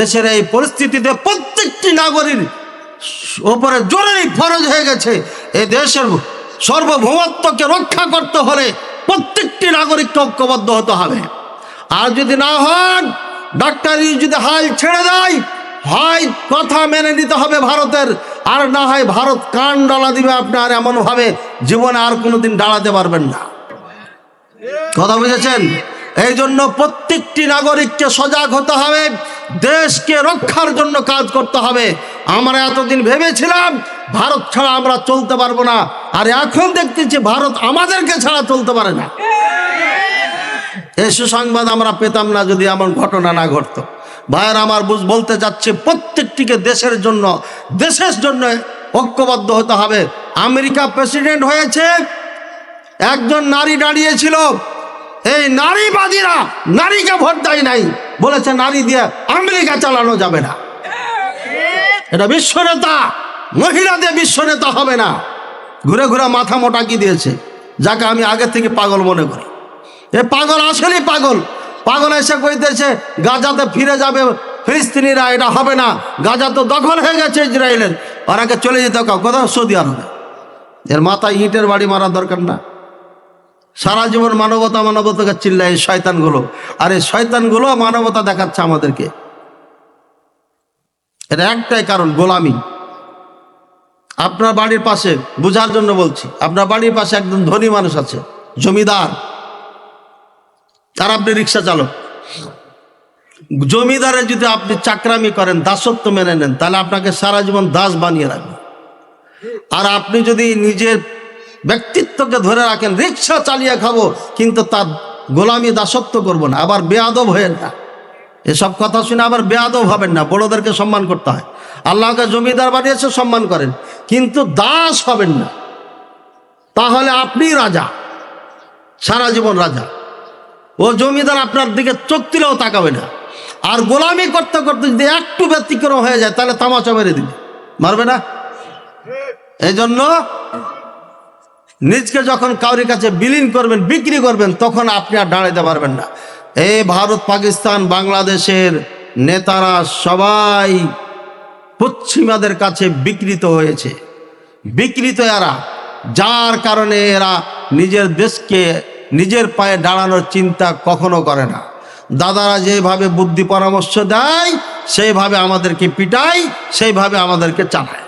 দেশের এই পরিস্থিতিতে প্রত্যেকটি নাগরিক ওপরে জরুরি ফরজ হয়ে গেছে। এই দেশের সর্বভৌমত্বকে রক্ষা করতে হলে প্রত্যেকটি নাগরিককে ঐক্যবদ্ধ হতে হবে। আর যদি না হন, ডাক্তারি যদি হাল ছেড়ে দেয়, হয় কথা মেনে নিতে হবে ভারতের। আর না হয় ভারত কান ডালা দিবে আপনার এমনভাবে জীবনে আর কোনোদিন ডালাতে পারবেন না। কথা বুঝেছেন? এই জন্য প্রত্যেকটি নাগরিককে সজাগ হতে হবে। দেশকে রক্ষার জন্য কাজ করতে হবে। আমরা এতদিন ভেবেছিলাম, ভারত ছাড়া আমরা চলতে পারব না। আর এখন দেখতেছি ভারত আমাদেরকে ছাড়া চলতে পারে না। এই সুসংবাদ আমরা পেতাম না যদি এমন ঘটনা না ঘটতো। ভাইয়ের, আমার বুঝ বলতে চাচ্ছে প্রত্যেকটিকে দেশের জন্য দেশের জন্য ঐক্যবদ্ধ হতে হবে। আমেরিকা প্রেসিডেন্ট হয়েছে, একজন নারী দাঁড়িয়েছিল এই নারীবাদীরা নারীকে ভোট দেয় নাই। বলেছে, নারী দিয়ে আমেরিকা চালানো যাবে না। এটা বিশ্ব নেতা মহিলা দিয়ে বিশ্ব নেতা হবে না। ঘুরে ঘুরে মাথা মোটা কি দিয়েছে? যাকে আমি আগে থেকে পাগল মনে করি। এ পাগল আসলেই পাগল। পাগল এসে কইতেছে গাজাতে ফিরে যাবে ফিলিস্তিনিরা, এটা হবে না। গাজা তো দখল হয়ে গেছে ইসরায়েলের। ওরাকে চলে যেতে কোথাও সৌদি আরবে। এর মাথায় ইটের বাড়ি মারার দরকার না। সারা জীবন মানবতা মানবতাকে চিল্লায় শয়তানগুলো। আর এই শয়তানগুলো মানবতা দেখাচ্ছে আমাদেরকে। এটা একটাই কারণ গোলামি। আপনার বাড়ির পাশে, বোঝার জন্য বলছি, আপনার বাড়ির পাশে একজন ধনী মানুষ আছে, জমিদার। তার আপনি রিক্সা চালক। জমিদারে যদি আপনি চাকরামি করেন, দাসত্ব মেনে নেন, তাহলে আপনাকে সারা জীবন দাস বানিয়ে রাখবে। আর আপনি যদি নিজের ব্যক্তিত্বকে ধরে রাখেন, রিক্সা চালিয়ে খাব, কিন্তু তার গোলামি দাসত্ব করব না, আবার বেয়াদব হয়ে না। এসব কথা শুনে আবার বেয়াদব হবেন না, বড়োদেরকে সম্মান করতে হয়। আল্লাহকে জমিদার বানিয়েছে, সম্মান করেন, কিন্তু দাস হবেন না। তাহলে আপনি রাজা, সারা জীবন রাজা। ও জমিদার আপনার দিকে চোখ দিলেও তাকাবে না। আর গোলামি করতে করতে যদি একটু ব্যতিক্রম হয়ে যায়, তাহলে তামাচা মেরে দিবে। মারবে না? এই জন্য নিজকে যখন কাউরির কাছে বিলীন করবেন, বিক্রি করবেন, তখন আপনি আর দাঁড়াইতে পারবেন না। এই ভারত, পাকিস্তান, বাংলাদেশের নেতারা সবাই পশ্চিমাদের কাছে বিকৃত হয়েছে। বিকৃত এরা, যার কারণে এরা নিজের দেশকে, নিজের পায়ে দাঁড়ানোর চিন্তা কখনো করে না। দাদারা যেভাবে বুদ্ধি পরামর্শ দেয়, সেইভাবে আমাদেরকে পিটায়, সেইভাবে আমাদেরকে চালায়।